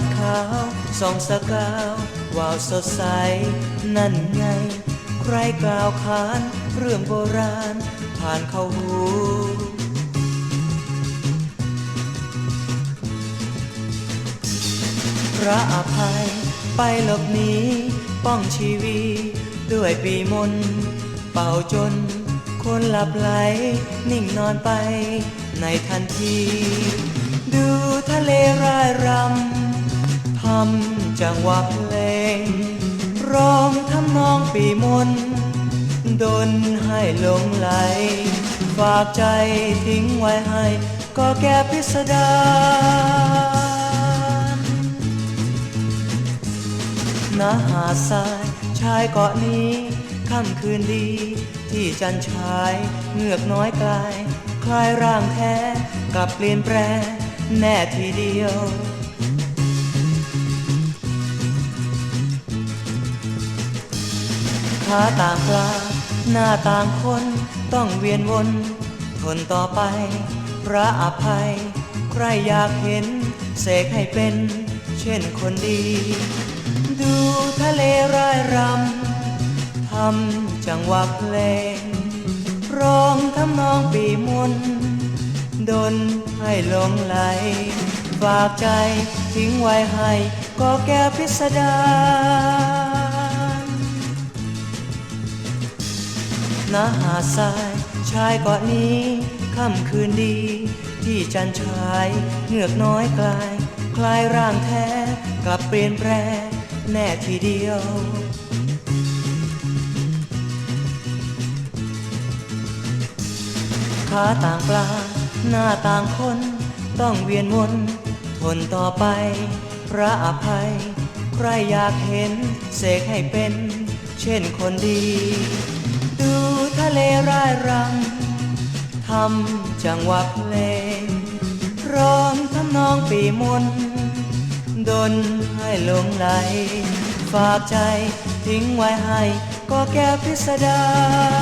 ดขาวส่องสกาววาวสดใส นั่นไง ใครกล่าวขานเรื่องโบราณ ผ่านเข้าหูพระอภัยไปหลบหนีป้องชีวี ด้วยปีมน เป่าจน คนหลับไหล นิ่งนอนไปในทันที ดูทะเลรายรำำจังหวะเพลง ร้องทำนองปีมนดนให้หลงไหล ฝากใจทิ้งไว้ให้ ก็แก่พิสดารณหาดทรายชายเกาะนี้ค่ำคืนดี ที่จันชายเงือกน้อยกลาย คลายร่างแท้กลับเปลี่ยนแปลงแน่ทีเดียว ขาต่างปลา หน้าต่างคนต้องเวียนวนทนต่อไป พระอภัย ใครอยากเห็น เสกให้เป็น เช่นคนดี ดูทะเลร่ายรำทำจังหวะเพลง ร้องทำนองปีมนดนให้หลงไหล ฝากใจทิ้งไว้ให้ก็แก้วพิสดาร ณหาดทรายชายเกาะนี้ค่ำคืนดี ที่จันชายเหงือกน้อยกลาย คลายร่างแท้กลับเปลี่ยนแปลงแน่ทีเดียวขาต่างปลาหน้าต่างคน ต้องเวียนวนทนต่อไป พระอภัย ใครอยากเห็น เสกให้เป็น เช่นคนดี ดูทะเลร่ายรำทำจังหวะเพลงร้องทำนองปีมนดนให้หลงไหล ฝากใจทิ้งไว้ให้ก็แก้พิสดาร